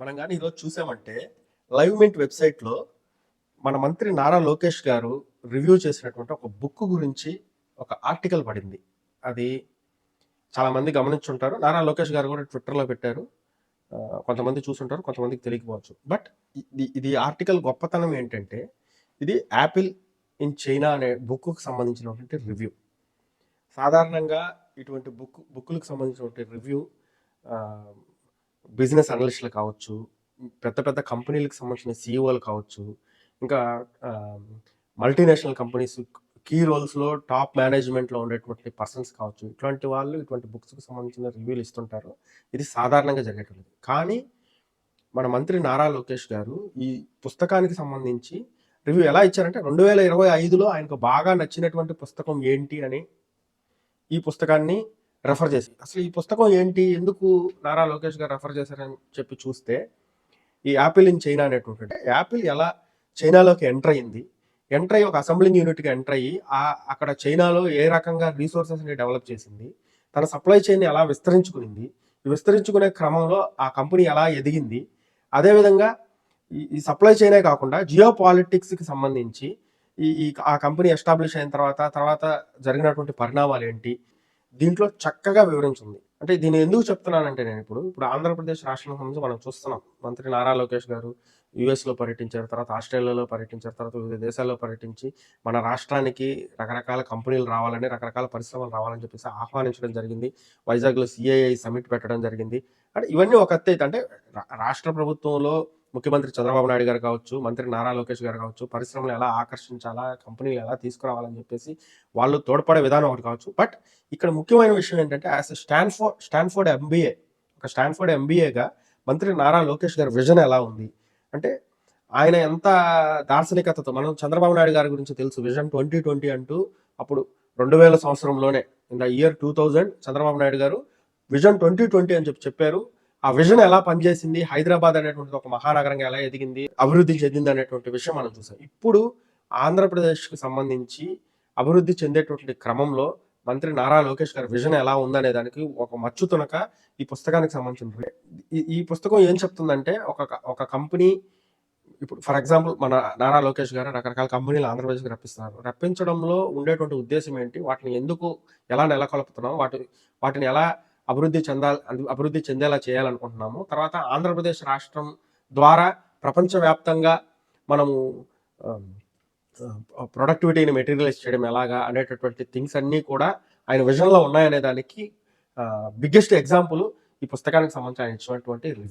మనం కానీ ఈరోజు చూసామంటే లైవ్ మింట్ వెబ్సైట్లో మన మంత్రి నారా లోకేష్ గారు రివ్యూ చేసినటువంటి ఒక బుక్ గురించి ఒక ఆర్టికల్ పడింది. అది చాలామంది గమనించుంటారు. నారా లోకేష్ గారు కూడా ట్విట్టర్లో పెట్టారు. కొంతమంది చూసుంటారు కొంతమందికి తెలియకపోవచ్చు. బట్ ఇది ఇది ఆర్టికల్ గొప్పతనం ఏంటంటే ఇది యాపిల్ ఇన్ చైనా అనే బుక్కు సంబంధించినటువంటి రివ్యూ. సాధారణంగా ఇటువంటి బుక్ బుక్కులకు సంబంధించినటువంటి రివ్యూ బిజినెస్ అనలిస్టులు కావచ్చు పెద్ద పెద్ద కంపెనీలకు సంబంధించిన సీఈఓలు కావచ్చు ఇంకా మల్టీనేషనల్ కంపెనీస్ కీ రోల్స్లో టాప్ మేనేజ్మెంట్లో ఉండేటువంటి పర్సన్స్ కావచ్చు ఇటువంటి వాళ్ళు ఇటువంటి బుక్స్కి సంబంధించిన రివ్యూలు ఇస్తుంటారు. ఇది సాధారణంగా జరిగేటువంటిది కానీ మన మంత్రి నారా లోకేష్ గారు ఈ పుస్తకానికి సంబంధించి రివ్యూ ఎలా ఇచ్చారంటే రెండు వేల ఇరవై ఐదులో ఆయనకు బాగా నచ్చినటువంటి పుస్తకం ఏంటి అని ఈ పుస్తకాన్ని రెఫర్ చేసి. అసలు ఈ పుస్తకం ఏంటి? ఎందుకు నారా లోకేష్ గారు రెఫర్ చేశారని చెప్పి చూస్తే ఈ యాపిల్ ఇన్ చైనా అనేటువంటి యాపిల్ ఎలా చైనాలోకి ఎంటర్ అయింది ఎంటర్ అయ్యి ఒక అసెంబ్లింగ్ యూనిట్కి ఎంటర్ అయ్యి ఆ అక్కడ చైనాలో ఏ రకంగా రీసోర్సెస్ని డెవలప్ చేసింది? తన సప్లై చైన్ ఎలా విస్తరించుకునింది? విస్తరించుకునే క్రమంలో ఆ కంపెనీ ఎలా ఎదిగింది? అదేవిధంగా ఈ ఈ సప్లై చైనే కాకుండా జియో పాలిటిక్స్కి సంబంధించి ఈ ఈ ఆ కంపెనీ ఎస్టాబ్లిష్ అయిన తర్వాత తర్వాత జరిగినటువంటి పరిణామాలు ఏంటి? దీంట్లో చక్కగా వివరించింది. అంటే దీన్ని ఎందుకు చెప్తున్నానంటే నేను ఇప్పుడు ఇప్పుడు ఆంధ్రప్రదేశ్ రాష్ట్రం సంబంధించి మనం చూస్తున్నాం. మంత్రి నారా లోకేష్ గారు యుఎస్లో పర్యటించారు తర్వాత ఆస్ట్రేలియాలో పర్యటించారు తర్వాత వివిధ దేశాల్లో పర్యటించి మన రాష్ట్రానికి రకరకాల కంపెనీలు రావాలని రకరకాల పరిశ్రమలు రావాలని చెప్పేసి ఆహ్వానించడం జరిగింది. వైజాగ్లో సిఐఐ సమిట్ పెట్టడం జరిగింది. అంటే ఇవన్నీ ఒక ఎత్తు అంటే రా- రాష్ట్ర ప్రభుత్వంలో ముఖ్యమంత్రి చంద్రబాబు నాయుడు గారు కావచ్చు మంత్రి నారా లోకేష్ గారు కావచ్చు పరిశ్రమలు ఎలా ఆకర్షించాలా కంపెనీలు ఎలా తీసుకురావాలని చెప్పేసి వాళ్ళు తోడ్పడే విధానం ఒకటి కావచ్చు. బట్ ఇక్కడ ముఖ్యమైన విషయం ఏంటంటే యాజ్ స్టాన్ఫోర్డ్ స్టాన్ఫోర్డ్ ఎంబీఏ ఒక స్టాన్ఫోర్డ్ ఎంబీఏగా మంత్రి నారా లోకేష్ గారి విజన్ ఎలా ఉంది? అంటే ఆయన ఎంత దార్శనికతతో మనం చంద్రబాబు నాయుడు గారి గురించి తెలుసు విజన్ ట్వంటీ ట్వంటీ అంటూ అప్పుడు రెండు వేల సంవత్సరంలోనే in the year two thousand Chandrababu Naidu గారు విజన్ ట్వంటీ ట్వంటీ అని చెప్పి చెప్పారు. ఆ విజన్ ఎలా పనిచేసింది? హైదరాబాద్ అనేటువంటిది ఒక మహానగరంగా ఎలా ఎదిగింది? అభివృద్ధి చెందింది అనేటువంటి విషయం మనం చూసాం. ఇప్పుడు ఆంధ్రప్రదేశ్కి సంబంధించి అభివృద్ధి చెందేటువంటి క్రమంలో మంత్రి నారా లోకేష్ గారి విజన్ ఎలా ఉందనే దానికి ఒక మచ్చు తునక ఈ పుస్తకానికి సంబంధించిన ఈ- ఈ పుస్తకం ఏం చెప్తుందంటే ఒక ఒక కంపెనీ ఇప్పుడు ఫర్ ఎగ్జాంపుల్ మన నారా లోకేష్ గారు రకరకాల కంపెనీలు ఆంధ్రప్రదేశ్కి రప్పిస్తున్నారు. రప్పించడంలో ఉండేటువంటి ఉద్దేశం ఏంటి? వాటిని ఎందుకు ఎలా నెలకొల్పుతున్నాం? వాటి వాటిని ఎలా అభివృద్ధి చెందాలి అభివృద్ధి చెందేలా చేయాలనుకుంటున్నాము. తర్వాత ఆంధ్రప్రదేశ్ రాష్ట్రం ద్వారా ప్రపంచవ్యాప్తంగా మనము ప్రొడక్టివిటీని మెటీరియలైజ్ చేయడం ఎలాగా అనేటటువంటి థింగ్స్ అన్నీ కూడా ఆయన విజన్లో ఉన్నాయనే దానికి బిగ్గెస్ట్ ఎగ్జాంపుల్ ఈ పుస్తకానికి సంబంధించి ఆయన ఇచ్చినటువంటి రివ్యూ.